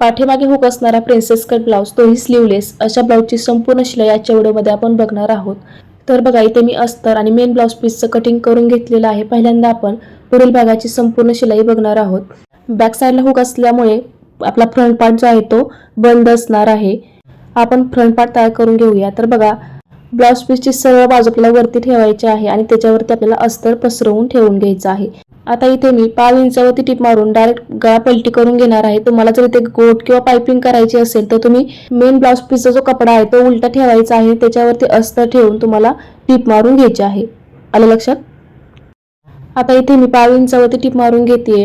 पाठीमागे हुक असणारा princess cut blouse तोही स्लीवलेस अशा ब्लाऊजची संपूर्ण शिलाई आजच्या व्हिडिओमध्ये आपण बघणार आहोत. तर बघा इथे मी अस्तर आणि मेन ब्लाऊज पीसचं कटिंग करून घेतलेलं आहे. पहिल्यांदा आपण पुढील भागाची संपूर्ण शिलाई बघणार आहोत. बॅक साईडला हुक असल्यामुळे आपला फ्रंट पार्ट जो आहे तो बंद असणार आहे. आपण फ्रंट पार्ट तयार करून घेऊया. तर बघा ब्लाऊज पीसची सरळ बाजू आपल्याला वरती ठेवायची आहे आणि त्याच्यावरती आपल्याला अस्तर पसरवून ठेवून घ्यायचं आहे. आता इथे मी पाव इंचावरती टीप मारून डायरेक्ट गळा पलटी करून घेणार आहे. तुम्हाला जर इथे गोट किंवा पायपिंग करायची असेल तर तुम्ही मेन ब्लाऊज पीसचा जो कपडा आहे तो उलटा ठेवायचा आहे. त्याच्यावरती अस्तर ठेवून तुम्हाला टीप मारून घ्यायची आहे. आलं लक्षात? आता इथे मी पाव इंचावरती टीप मारून घेते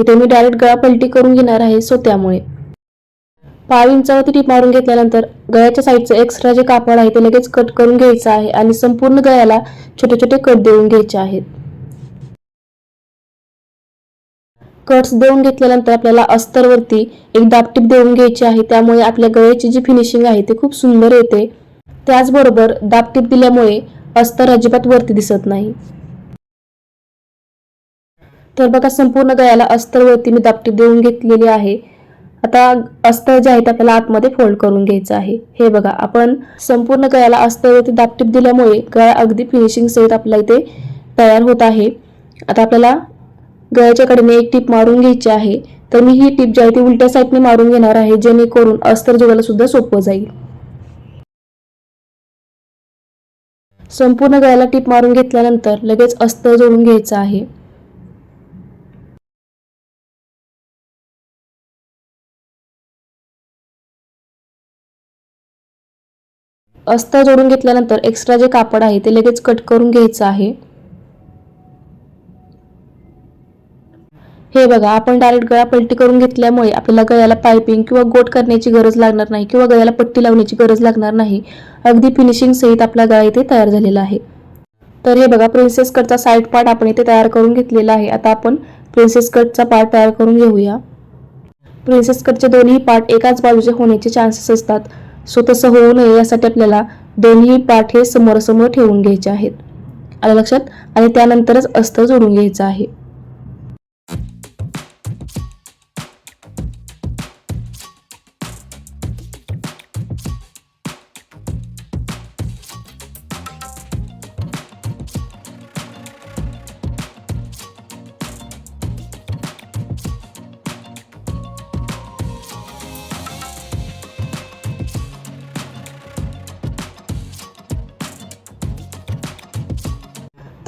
इथे मी डायरेक्ट गळा पलटी करून घेणार आहे सो त्यामुळे पाव इंचावरती टीप मारून घेतल्यानंतर गळ्याच्या साईडचं एक्स्ट्रा जे कापड आहे ते लगेच कट करून घ्यायचं आहे आणि संपूर्ण गळ्याला छोटे छोटे कट देऊन घ्यायचे आहेत. कट्स देऊन घेतल्यानंतर आपल्याला अस्तरवरती एक दापटीप देऊन घ्यायची आहे. त्यामुळे आपल्या गळ्याची जी फिनिशिंग आहे ते खूप सुंदर येते. त्याचबरोबर दापटीप दिल्यामुळे अस्तर अजिबात वरती दिसत नाही. तर बघा संपूर्ण गळ्याला अस्तरवरती मी दापटीप देऊन घेतलेली आहे. आता अस्तर जे आहे ते आपल्याला आतमध्ये फोल्ड करून घ्यायचं आहे. हे बघा आपण संपूर्ण गळ्याला अस्तरवरती दापटीप दिल्यामुळे गळा अगदी फिनिशिंग सहित आपल्या इथे तयार होत आहे. आता आपल्याला गळ्याच्या कडेने एक टीप मारून घ्यायची आहे. तर मी ही टीप जी आहे ती उलट्या साईडने मारून घेणार आहे जेणेकरून अस्तर जोडायला सुद्धा सोपं जाईल. संपूर्ण गळ्याला टीप मारून घेतल्यानंतर लगेच अस्तर जोडून घ्यायचं आहे. अस्तर जोडून घेतल्यानंतर एक्स्ट्रा जे कापड आहे ते लगेच कट करून घ्यायचं आहे. हे बघा आपण डायरेक्ट गळा पलटी करून घेतल्यामुळे आपल्याला गळ्याला पायपिंग किंवा गोट करण्याची गरज लागणार नाही किंवा गळ्याला पट्टी लावण्याची गरज लागणार नाही. अगदी फिनिशिंग सहित आपला गळा इथे तयार झालेला आहे. तर हे बघा प्रिन्सेस कटचा साईड पार्ट आपण इथे तयार करून घेतलेला आहे. आता आपण प्रिन्सेस कटचा पार्ट तयार करून घेऊया. प्रिन्सेस कटचे दोन्ही पार्ट एकाच बाजूचे होण्याचे चान्सेस असतात. सो तसं होऊ नये यासाठी आपल्याला दोन्ही पाठ हे समोरासमोर ठेवून घ्यायचे आहेत. आलं लक्षात? आणि त्यानंतरच अस्तर जोडून घ्यायचं आहे.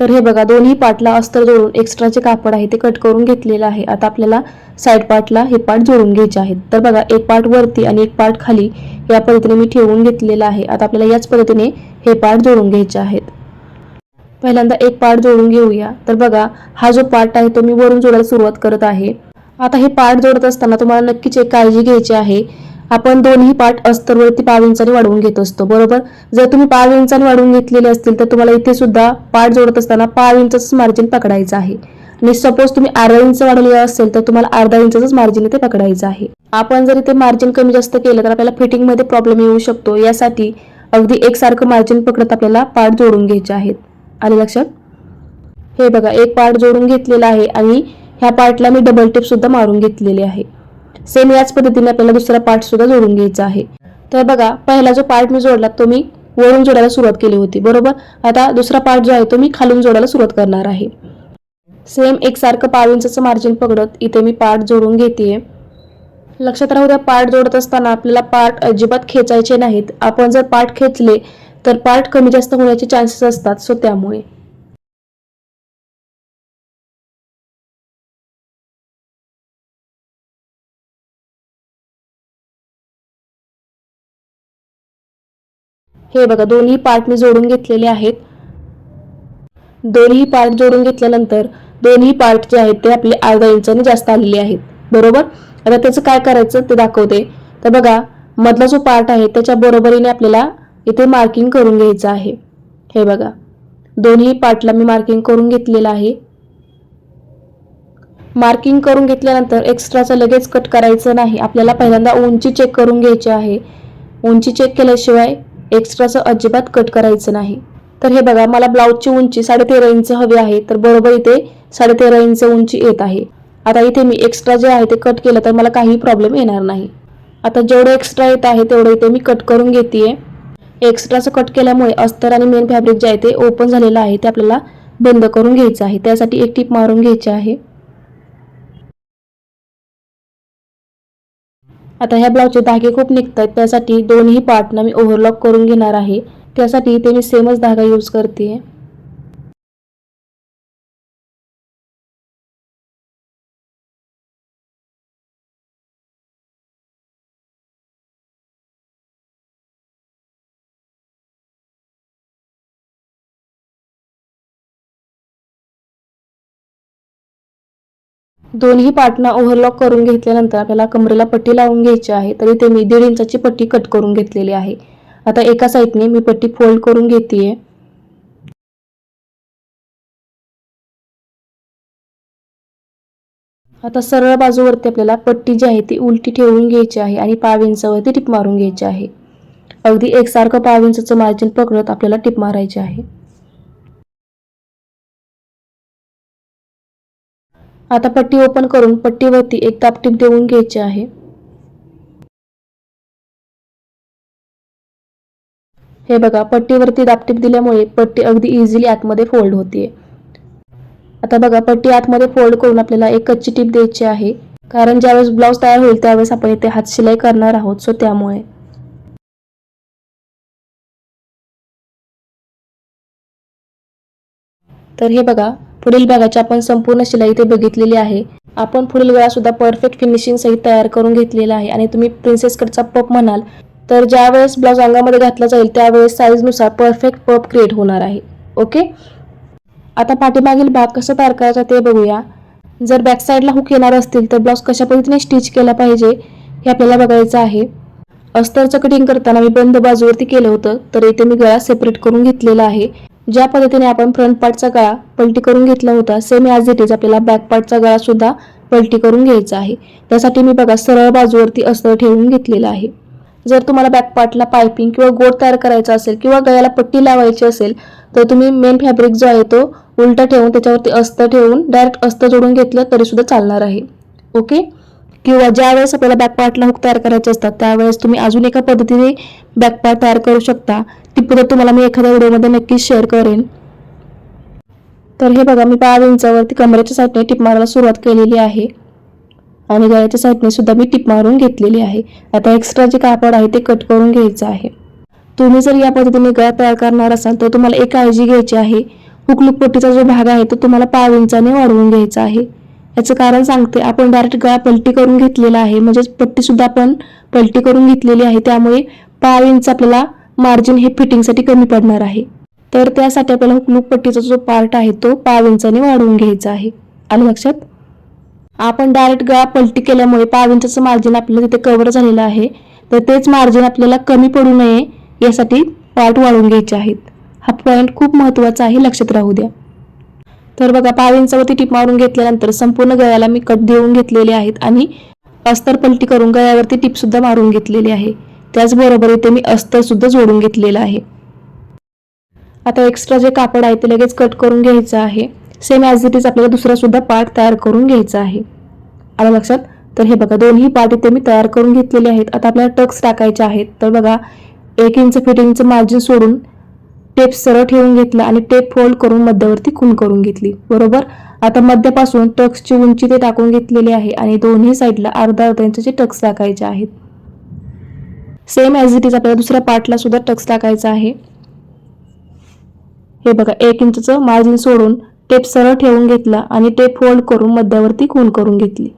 तर हे बघा दोन्ही पार्टला अस्तर जोडून एक्स्ट्राचे कापड आहे ते कट करून घेतलेलं आहे. आता आपल्याला साईड पार्टला हे पार्ट जोडून घ्यायचे आहेत. तर बघा एक पार्ट वरती आणि एक पार्ट खाली या पद्धतीने मी ठेवून घेतलेलं आहे. आता आपल्याला याच पद्धतीने हे पार्ट जोडून घ्यायचे आहेत. पहिल्यांदा एक पार्ट जोडून घेऊया. तर बघा हा जो पार्ट आहे तो मी वरून जोडायला सुरुवात करत आहे. आता हे पार्ट जोडत असताना तुम्हाला नक्कीच एक काळजी घ्यायची आहे. आपण दोन्ही पार्ट अस्तरवरती पाव इंचाने वाढवून घेत असतो बरोबर? जर तुम्ही पाव इंचाने वाढवून घेतलेले असतील तर तुम्हाला इथे सुद्धा पार्ट जोडत असताना पाव इंचाचं मार्जिन पकडायचं आहे. आणि सपोज तुम्ही अर्धा इंच वाढवलेलं असेल तर तुम्हाला अर्धा इंचाच मार्जिन इथे पकडायचं आहे. आपण जर इथे मार्जिन कमी जास्त केलं तर आपल्याला फिटिंगमध्ये प्रॉब्लेम येऊ शकतो. यासाठी अगदी एकसारखं मार्जिन पकडत आपल्याला पार्ट जोडून घ्यायचे आहेत. आले लक्षात? हे बघा एक पार्ट जोडून घेतलेला आहे आणि ह्या पार्टला मी डबल टिप सुद्धा मारून घेतलेली आहे. सेम याच पद्धतीने आपल्याला दुसरा पार्ट सुद्धा जोडून घ्यायचा आहे. तर बघा पहिला जो पार्ट मी जोडला तो मी वरून जोडायला सुरुवात केली होती बरोबर? आता दुसरा पार्ट जो आहे तो मी खालून जोडायला सुरुवात करणार आहे. सेम एकसारखं पाव इंचाचं मार्जिन पकडत इथे मी पार्ट जोडून घेते लक्षात राहू द्या पार्ट जोडत असताना आपल्याला पार्ट अजिबात खेचायचे नाहीत. आपण जर पार्ट खेचले तर पार्ट कमी जास्त होण्याचे चान्सेस असतात सो त्यामुळे. हे बघा दोन्ही पार्ट मी जोडून घेतलेले आहेत. दोन्ही पार्ट जोडून घेतल्यानंतर दोन्ही पार्ट जे आहेत ते आपले अर्धा इंचाने जास्त आलेले आहेत. बरोबर? आता त्याचं काय करायचं ते दाखवते. तर बघा मधला जो पार्ट आहे त्याच्या बरोबरीने आपल्याला इथे मार्किंग करून घ्यायचं आहे. हे बघा दोन्ही पार्टला मी मार्किंग करून घेतलेलं आहे. मार्किंग करून घेतल्यानंतर एक्स्ट्राचं लगेच कट करायचं नाही. आपल्याला पहिल्यांदा उंची चेक करून घ्यायची आहे. उंची चेक केल्याशिवाय एक्स्ट्राचं अजिबात कट करायचं नाही. तर हे बघा मला ब्लाऊजची उंची साडेतेरा इंच हवी आहे तर बरोबर इथे साडेतेरा इंच उंची येत आहे. आता इथे मी एक्स्ट्रा जे आहे ते कट केलं तर मला काही प्रॉब्लेम येणार नाही. आता जेवढं एक्स्ट्रा येत आहे तेवढं इथे मी कट करून घेते एक्स्ट्राचं कट केल्यामुळे अस्तर आणि मेन फॅब्रिक जे आहे ते ओपन झालेलं आहे ते आपल्याला बंद करून घ्यायचं आहे. त्यासाठी एक टीप मारून घ्यायची आहे. आता ह्या ब्लाऊजचे धागे खूप निघत आहेत त्यासाठी दोन्ही पार्टनं मी ओव्हरलॉक करून घेणार आहे. त्यासाठी इथे मी सेमच धागा यूज करते दोन्ही पार्टना ओव्हरलॉक करून घेतल्यानंतर आपल्याला कमरेला पट्टी लावून घ्यायची आहे तर इथे मी दीड इंचाची पट्टी कट करून घेतलेली आहे. आता एका साईडने मी पट्टी फोल्ड करून घेते आता सरळ बाजूवरती आपल्याला पट्टी जी आहे ती उलटी ठेवून घ्यायची आहे आणि पाव इंचावरती टिप मारून घ्यायची आहे. अगदी एकसारखं पाव इंचाचं मार्जिन पकडत आपल्याला टिप मारायची आहे. आता पट्टी ओपन करून पट्टीवरती एक दाबटीप देऊन घ्यायची आहे. हे बघा पट्टीवरती दापटीप दिल्यामुळे पट्टी अगदी इझिली आतमध्ये फोल्ड होते आता बघा पट्टी आतमध्ये फोल्ड करून आपल्याला एक कच्ची टीप द्यायची आहे. कारण ज्यावेळेस ब्लाऊज तयार होईल त्यावेळेस आपण इथे हात शिलाई करणार आहोत सो त्यामुळे. तर हे बघा पुढील भागाची आपण संपूर्ण शिलाई इथे बघितलेली आहे. आपण पुढील वेळा सुद्धा परफेक्ट फिनिशिंग सहित तयार करून घेतलेला आहे. आणि तुम्ही प्रिन्सेस कटचा पप म्हणाल तर ज्या वेळेस ब्लाउज अंगामध्ये घातला जाईल त्यावेळेस साईजनुसार परफेक्ट पप क्रिएट होणार आहे. ओके आता पाठीमागील भाग कसा तयार करायचा ते बघूया. जर बॅक साईडला हुक येणार असतील तर ब्लाउज कशा पद्धतीने स्टिच केला पाहिजे हे आपल्याला बघायचं आहे. अस्तरचं कटिंग करताना मी बंद बाजूवरती केलं होतं तर इथे मी गळा सेपरेट करून घेतलेला आहे. ज्या पद्धतीने आपण फ्रंट पार्टचा गळा पलटी करून घेतला होता सेम ॲज इट इज आपल्याला बॅक पार्टचा गळा सुद्धा पलटी करून घ्यायचा आहे. त्यासाठी मी बघा सरळ बाजूवरती अस्तर ठेवून घेतलेला आहे. जर तुम्हाला बॅक पार्टला पायपिंग किंवा गोड तयार करायचा असेल किंवा गळ्याला पट्टी लावायची असेल तर तुम्ही मेन फॅब्रिक जो आहे तो उलटा ठेवून त्याच्यावरती अस्तर ठेवून डायरेक्ट अस्तर जोडून घेतलं तरी सुद्धा चालणार आहे. ओके किंवा ज्या वेळेस आपल्याला बॅकपार्टला हुक तयार करायचे असतात त्यावेळेस तुम्ही अजून एका पद्धतीने बॅकपार्ट तयार करू शकता. ती पद्धत तुम्हाला मी एखाद्या व्हिडिओमध्ये नक्कीच शेअर करेन. तर हे बघा मी पाच इंचावरती कमरेच्या साईडने टिप मारायला सुरुवात केलेली आहे. आणि गळ्याच्या साईडने सुद्धा मी टिप मारून घेतलेली आहे. आता एक्स्ट्रा जे कापड आहे ते कट करून घ्यायचं आहे. तुम्ही जर या पद्धतीने गळा तयार करणार असाल तर तुम्हाला एक काळजी घ्यायची आहे. हुकलूक पट्टीचा जो भाग आहे तो तुम्हाला पाव इंचाने वाढवून घ्यायचा आहे. याचं कारण सांगते. आपण डायरेक्ट गळा पलटी करून घेतलेला आहे. म्हणजेच पट्टीसुद्धा आपण पलटी करून घेतलेली आहे. त्यामुळे पाव इंच आपल्याला मार्जिन हे फिटिंगसाठी कमी पडणार आहे. तर त्यासाठी आपल्याला हुकलूक पट्टीचा जो पार्ट आहे तो पाव इंचाने वाढवून घ्यायचा आहे. आलं लक्षात? आपण डायरेक्ट गळा पलटी केल्यामुळे पाव इंचाचं मार्जिन आपल्याला तिथे कव्हर झालेलं आहे. तर तेच मार्जिन आपल्याला कमी पडू नये यासाठी पार्ट वाढवून घ्यायचे आहेत. हा पॉईंट खूप महत्त्वाचा आहे. लक्षात राहू द्या. तर बघा पाव इंचावरती टीप मारून घेतल्यानंतर संपूर्ण गळ्याला मी कट देऊन घेतलेले आहेत आणि अस्तर पलटी करून गळ्यावरती टीप सुद्धा मारून घेतलेली आहे. त्याचबरोबर इथे मी अस्तर सुद्धा जोडून घेतलेलं आहे. आता एक्स्ट्रा जे कापड आहे ते लगेच कट करून घ्यायचं आहे. सेम ॲज इट इज आपल्याला दुसरा सुद्धा पार्ट तयार करून घ्यायचा आहे. आलं लक्षात? तर हे बघा दोन्ही पार्ट इथे मी तयार करून घेतलेले आहेत. आता आपल्याला टक्स टाकायचे आहेत. तर बघा एक इंच फिटिंगचं मार्जिन सोडून टेप सरळ ठेवून घेतला आणि टेप फोल्ड करून मध्यावरती खून करून घेतली. बरोबर? आता मध्यापासून टक्सची उंची ते टाकून घेतलेली आहे आणि दोन्ही साईडला अर्धा अर्धा इंचाचे टक्स टाकायचे आहेत. सेम ॲज इट इज आपल्याला दुसऱ्या पार्टला सुद्धा टक्स टाकायचा आहे. हे बघा एक इंचचं मार्जिन सोडून टेप सरळ ठेवून घेतला आणि टेप फोल्ड करून मध्यावरती खून करून घेतली.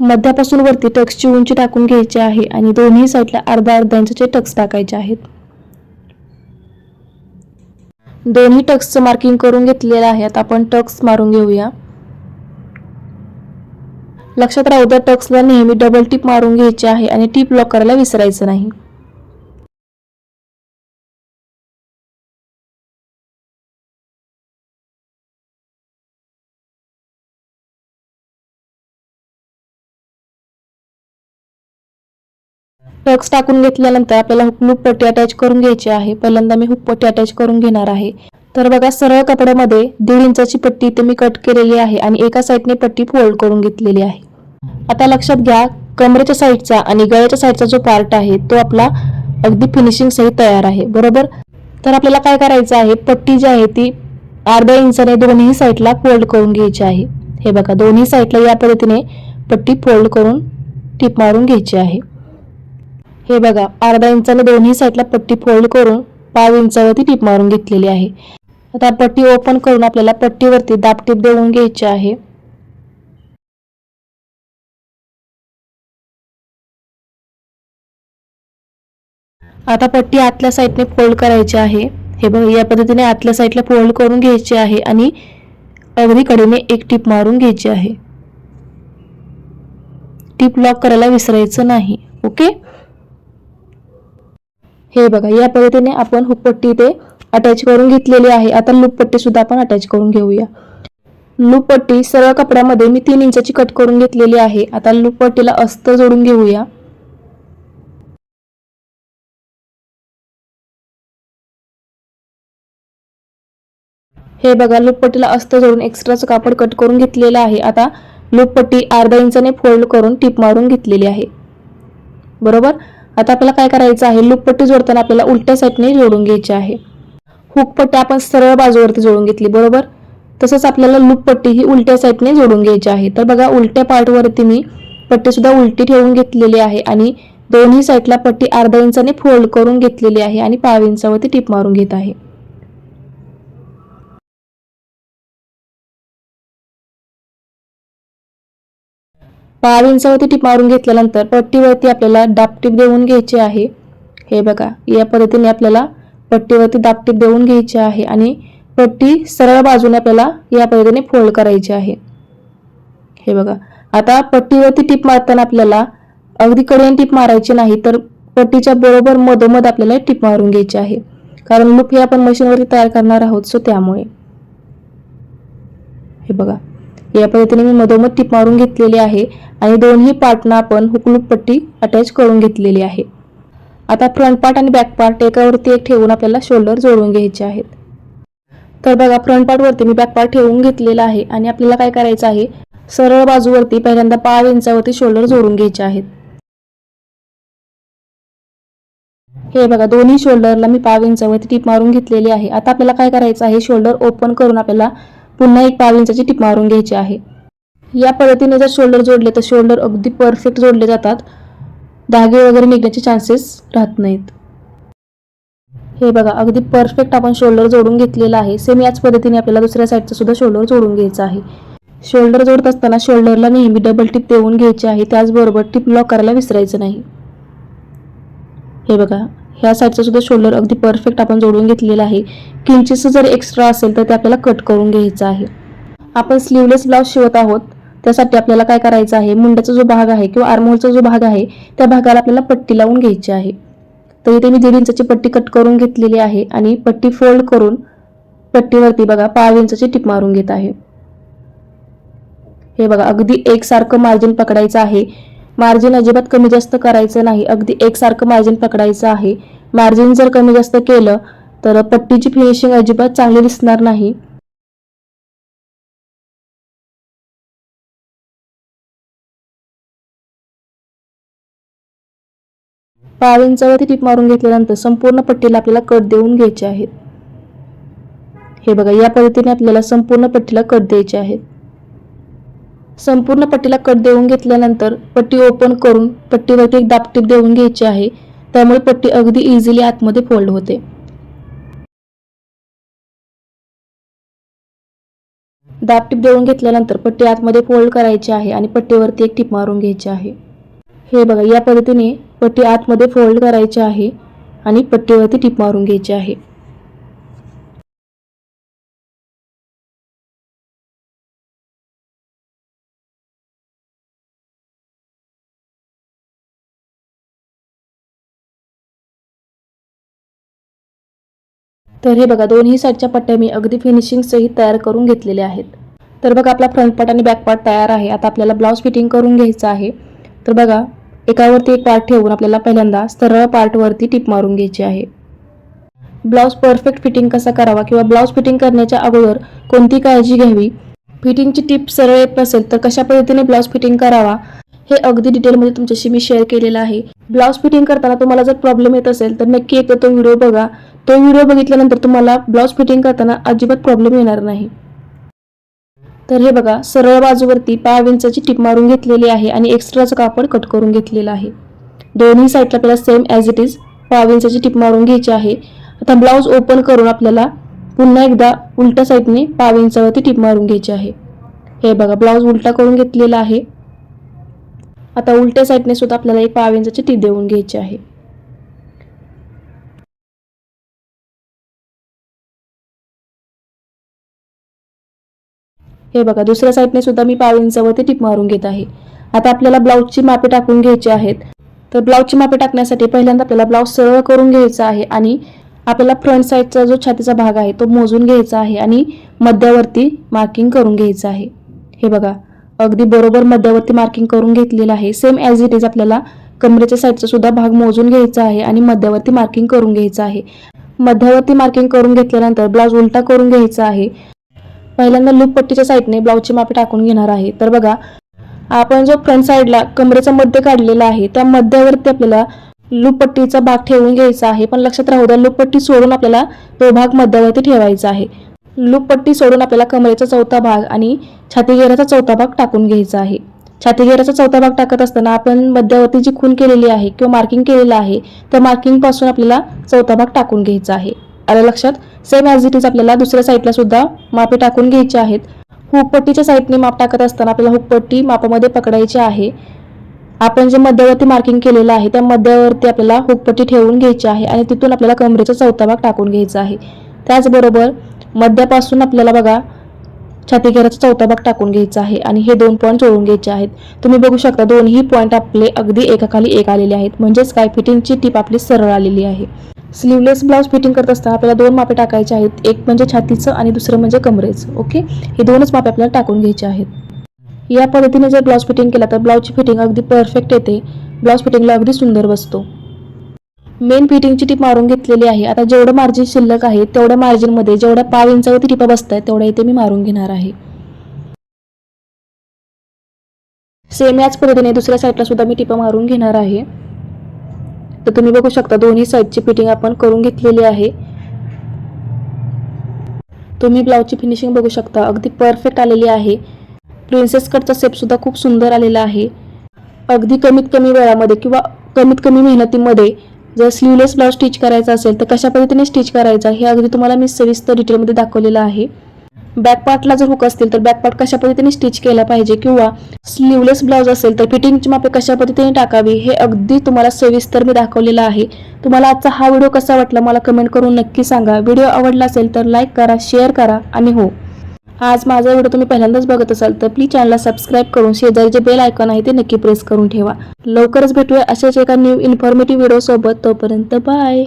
मध्यापासून वरती टक्सची उंची टाकून घ्यायची आहे आणि दोन्ही साईडला अर्धा अर्धा इंचाचे टक्स टाकायचे आहेत. दोन्ही टक्सचं मार्किंग करून घेतलेलं आहे. आता आपण टक्स मारून घेऊया. लक्षात राहू द्या टक्सला नेहमी डबल टिप मारून घ्यायची आहे आणि टिप लॉक करायला विसरायचं नाही. टक्स टाकून घेतल्यानंतर आपल्याला हुकलूप पट्टी अटॅच करून घ्यायची आहे. पहिल्यांदा मी हुक पट्टी अटॅच करून घेणार आहे. तर बघा सरळ कपड्यामध्ये दीड इंचाची पट्टी इथे मी कट केलेली आहे आणि एका साईडने पट्टी फोल्ड करून घेतलेली आहे. आता लक्षात घ्या कमरेच्या साईडचा आणि गळ्याच्या साईडचा जो पार्ट आहे तो आपला अगदी फिनिशिंग सही तयार आहे. बरोबर? तर आपल्याला काय करायचं आहे? पट्टी जी आहे ती अर्ध्या इंचाने दोन्ही साईडला फोल्ड करून घ्यायची आहे. हे बघा दोन्ही साईडला या पद्धतीने पट्टी फोल्ड करून टिप मारून घ्यायची आहे. हे बघा अर्धा इंचाने दोन्ही साईडला पट्टी फोल्ड करून पाव इंचावरती टिप मारून घेतलेली आहे. आता पट्टी ओपन करून आपल्याला पट्टीवरती दाबटीप देऊन घ्यायची आहे. आता पट्टी आतल्या साईडने फोल्ड करायची आहे. हे बघा या पद्धतीने आतल्या साईडला फोल्ड करून घ्यायची आहे आणि अगदी कडेने एक टीप मारून घ्यायची आहे. टीप लॉक करायला विसरायचं नाही ओके? हे बघा या पद्धतीने आपण हुकपट्टी ते इथे अटॅच करून घेतलेली आहे. आता लूपपट्टी सुद्धा आपण अटॅच करून घेऊया. लूपपट्टी सरळ कपड्यामध्ये मी तीन इंचाची कट करून घेतलेली आहे. आता लूपपट्टीला अस्तर जोडून घेऊया. हे बघा लूपपट्टीला अस्तर जोडून एक्स्ट्राचं कापड कट करून घेतलेलं आहे. आता लूपपट्टी अर्धा इंचाने फोल्ड करून टिप मारून घेतलेली आहे. बरोबर? आता आपल्याला काय करायचं आहे? लूपपट्टी जोडताना आपल्याला उलट्या साईडने जोडून घ्यायची आहे. हुकपट्टी आपण सरळ बाजूवरती जोडून घेतली बरोबर? तसंच आपल्याला लूपपट्टी ही उलट्या साईडने जोडून घ्यायची आहे. तर बघा उलट्या पार्टवरती मी पट्टीसुद्धा उलटी ठेवून घेतलेली आहे आणि दोन्ही साईडला पट्टी अर्धा इंचाने फोल्ड करून घेतलेली आहे आणि पाव इंचावरती टिप मारून घेत आहे. पाव इंचावरती टीप मारून घेतल्यानंतर पट्टीवरती आपल्याला दाबटीप देऊन घ्यायची आहे. हे बघा या पद्धतीने आपल्याला पट्टीवरती दाबटीप देऊन घ्यायची आहे आणि पट्टी सरळ बाजूने आपल्याला या पद्धतीने फोल्ड करायची आहे. हे बघा आता पट्टीवरती टीप मारताना आपल्याला अगदी कडेने टीप मारायची नाही तर पट्टीच्या बरोबर मधोमध आपल्याला टीप मारून घ्यायची आहे. कारण लूप हे आपण मशीनवरती तयार करणार आहोत सो त्यामुळे. हे बघा या पद्धतीने मी मधोमध टीप मारून घेतलेली आहे आणि दोन्ही पार्टना आपण हुकलूप पट्टी अटॅच करून घेतलेली आहे. आता फ्रंट पार्ट आणि बॅक पार्ट एकावरती एक ठेवून आपल्याला शोल्डर जोडून घ्यायचे आहेत. तर बघा फ्रंट पार्टवरती मी बॅक पार्ट ठेवून घेतलेला आहे आणि आपल्याला काय करायचं आहे? सरळ बाजूवरती पहिल्यांदा पाच इंचावरती शोल्डर जोडून घ्यायचे आहेत. हे बघा दोन्ही शोल्डरला मी पाव इंचावरती टीप मारून घेतलेली आहे. आता आपल्याला काय करायचं आहे? शोल्डर ओपन करून आपल्याला पुन्हा एक पाव इंचाची टीप मारून घ्यायची आहे. या पद्धतीने जर शोल्डर जोडले तर शोल्डर अगदी परफेक्ट जोडले जातात. धागे वगैरे निघण्याचे चान्सेस राहत नाहीत. हे बघा अगदी परफेक्ट आपण शोल्डर जोडून घेतलेला आहे. सेम याच पद्धतीने आपल्याला दुसऱ्या साईडचं सुद्धा शोल्डर जोडून घ्यायचं आहे. शोल्डर जोडत असताना शोल्डरला नेहमी डबल टिप देऊन घ्यायची आहे. त्याचबरोबर टिप लॉक करायला विसरायचं नाही. हे बघा ह्या साईडचं सुद्धा शोल्डर अगदी परफेक्ट आपण जोडून घेतलेलं आहे. किंचितचं जर एक्स्ट्रा असेल तर ते आपल्याला कट करून घ्यायचं आहे. आपण स्लीवलेस ब्लाऊज शिवत आहोत. त्यासाठी आपल्याला काय करायचं आहे? मुंड्याचा जो भाग आहे किंवा आर्मोलचा जो भाग आहे त्या भागाला आपल्याला पट्टी लावून घ्यायची आहे. तर इथे मी दीड इंचाची पट्टी कट करून घेतलेली आहे आणि पट्टी फोल्ड करून पट्टीवरती बघा पाव इंचाची टिप मारून घेत आहे. हे बघा अगदी एकसारखं मार्जिन पकडायचं आहे. मार्जिन अजिबात कमी जास्त करायचं नाही. अगदी एकसारखं मार्जिन पकडायचं आहे. मार्जिन जर कमी जास्त केलं तर पट्टीची फिनिशिंग अजिबात चांगली दिसणार नाही. पाव इंचावरती टीप मारून घेतल्यानंतर संपूर्ण पट्टीला आपल्याला कट देऊन घ्यायचे आहेत. हे बघा या पद्धतीने आपल्याला संपूर्ण पट्टीला कट द्यायचे आहेत. संपूर्ण पट्टीला कट देऊन घेतल्यानंतर पट्टी ओपन करून पट्टीवरती एक दापटीप देऊन घ्यायची आहे. त्यामुळे पट्टी अगदी इझिली आतमध्ये फोल्ड होते. दापटीप देऊन घेतल्यानंतर पट्टी आतमध्ये फोल्ड करायची आहे आणि पट्टीवरती एक टीप मारून घ्यायची आहे. हे बघा या पद्धतीने पट्टी आतमध्ये फोल्ड करायची आहे आणि पट्टीवरती टीप मारून घ्यायची आहे. तर हे बघा दोन्ही साईडच्या पट्ट्या मी अगदी फिनिशिंगसही तयार करून घेतलेल्या आहेत. तर बघा आपला फ्रंट पार्ट आणि बॅक पार्ट तयार आहे. आता आपल्याला ब्लाऊज फिटिंग करून घ्यायचं आहे. तर बघा एकावरती एक पार्ट ठेवून आपल्याला पहिल्यांदा सरळ पार्टवरती टिप मारून घ्यायची आहे. ब्लाऊज परफेक्ट फिटिंग कसा करावा किंवा ब्लाऊज फिटिंग करण्याच्या अगोदर कोणती काळजी घ्यावी? फिटिंगची टिप सरळ येत नसेल तर कशा पद्धतीने ब्लाऊज फिटिंग करावा? हे अगदी डिटेलमध्ये तुमच्याशी मी शेअर केलेलं आहे. ब्लाऊज फिटिंग करताना तुम्हाला जर प्रॉब्लेम येत असेल तर नक्की एकदा तो व्हिडिओ बघा. तो व्हिडिओ बघितल्यानंतर तुम्हाला ब्लाऊज फिटिंग करताना अजिबात प्रॉब्लेम येणार नाही. तर हे बघा सरळ बाजूवरती पाव इंचाची टिप मारून घेतलेली आहे आणि एक्स्ट्राचं कापड कट करून घेतलेलं आहे. दोन्ही साईडला आपल्याला सेम ॲज इट इज पाव इंचाची टिप मारून घ्यायची आहे. आता ब्लाऊज ओपन करून आपल्याला पुन्हा एकदा उलट्या साईडने पाव इंचावरती टिप मारून घ्यायची आहे. हे बघा ब्लाऊज उलटा करून घेतलेला आहे. आता उलट्या साईडने सुद्धा आपल्याला एक पाव इंचाची टीप देऊन घ्यायची आहे. हे बघा दुसऱ्या साईडने सुद्धा मी पाव इंचावरती टिप मारून घेत आहे. आता आपल्याला ब्लाऊजची मापे टाकून घ्यायची आहेत. तर ब्लाऊजची मापे टाकण्यासाठी पहिल्यांदा आपल्याला ब्लाऊज सरळ करून घ्यायचा आहे आणि आपल्याला फ्रंट साईडचा जो छातीचा भाग आहे तो मोजून घ्यायचा आहे आणि मध्यावरती मार्किंग करून घ्यायचं आहे. हे बघा अगदी बरोबर मध्यावरती मार्किंग करून घेतलेलं आहे. सेम ॲज इट इज आपल्याला कमरेच्या साईडचा सुद्धा भाग मोजून घ्यायचा आहे आणि मध्यावरती मार्किंग करून घ्यायचं आहे. मध्यावरती मार्किंग करून घेतल्यानंतर ब्लाऊज उलटा करून घ्यायचा आहे. पहिल्यांदा लूप पट्टीच्या साईडने ब्लाऊजची मापे टाकून घेणार आहे. तर बघा आपण जो फ्रंट साईडला कमरेचा मध्य काढलेला आहे त्या मध्यावरती आपल्याला लूपपट्टीचा भाग ठेवून घ्यायचा आहे. पण लक्षात राहू द्या लूपपट्टी सोडून आपल्याला तो भाग मध्यावरती ठेवायचा आहे. लूपपट्टी सोडून आपल्याला कमरेचा चौथा भाग आणि छातीघेराचा चौथा भाग टाकून घ्यायचा आहे. छातीघेराचा चौथा भाग टाकत असताना आपण मध्यावरती जी खून केलेली आहे किंवा मार्किंग केलेलं आहे त्या मार्किंगपासून आपल्याला चौथा भाग टाकून घ्यायचा आहे. आलं लक्षात? सेम ॲज इट इज आपल्याला दुसऱ्या साईडला सुद्धा मापे टाकून घ्यायचे आहेत. हुकपट्टीच्या साईडने माप टाकत असताना आपल्याला हुकपट्टी मापामध्ये पकडायची आहे. आपण जे मध्यावरती मार्किंग केलेलं आहे त्या मध्यावरती आपल्याला हुकपट्टी ठेवून घ्यायची आहे आणि तिथून आपल्याला कमरेचा चौथा भाग टाकून घ्यायचा आहे. त्याचबरोबर मध्यापासून आपल्याला बघा छातीघेराचा चौथा भाग टाकून घ्यायचा आहे आणि हे दोन पॉईंट जोडून घ्यायचे आहेत. तुम्ही बघू शकता दोन्ही पॉईंट आपले अगदी एकाखाली एक आलेले आहेत. म्हणजेच काय? फिटिंगची टीप आपली सरळ आलेली आहे. स्लीवलेस ब्लाऊज फिटिंग करत असताना आपल्याला दोन मापे टाकायचे आहेत. एक म्हणजे छातीचं आणि दुसरं म्हणजे कमरेचं. ओके हे दोनच मापे आपल्याला टाकून घ्यायचे आहेत. या पद्धतीने जर ब्लाऊज फिटिंग केला तर ब्लाऊजची फिटिंग अगदी परफेक्ट येते. ब्लाऊज फिटिंगला अगदी सुंदर बसतो. मेन फिटिंगची टीप मारून घेतलेली आहे. आता जेवढं मार्जिन शिल्लक आहे तेवढ्या मार्जिनमध्ये जेवढ्या पाव इंचावरती टिपा बसत आहेत तेवढ्या इथे मी मारून घेणार आहे. सेम याच पद्धतीने दुसऱ्या साईडला सुद्धा मी टिपा मारून घेणार आहे. तर तुम्ही बघू शकता दोन्ही साईडची फिटिंग आपण करून घेतलेली आहे. तुम्ही ब्लाऊजची फिनिशिंग बघू शकता अगदी परफेक्ट आलेली आहे. प्रिन्सेस कटचा सेपसुद्धा खूप सुंदर आलेला आहे. अगदी कमीत कमी वेळामध्ये किंवा कमीत कमी मेहनतीमध्ये जर स्लीवलेस ब्लाऊज स्टिच करायचा असेल तर कशा पद्धतीने स्टिच करायचा हे अगदी तुम्हाला मी सविस्तर डिटेलमध्ये दाखवलेलं आहे. बॅकपार्टला जर हुक असतील तर बॅकपार्ट कशा पद्धतीने स्टिच केला पाहिजे किंवा स्लीवलेस ब्लाऊज असेल तर फिटिंगची मापे कशा पद्धतीने टाकावी हे अगदी तुम्हाला सविस्तर मी दाखवलेलं आहे. तुम्हाला आजचा हा व्हिडिओ कसा वाटला मला कमेंट करून नक्की सांगा. व्हिडिओ आवडला असेल तर लाईक करा शेअर करा आणि हो. आज माझा व्हिडिओ तुम्ही पहिल्यांदाच बघत असाल तर प्लीज चॅनलला सबस्क्राईब करून शेजारी जे बेल आयकॉन आहे ते नक्की प्रेस करून ठेवा. लवकरच भेटूया अशाच एका न्यू इन्फॉर्मेटिव्ह व्हिडिओसोबत तोपर्यंत बाय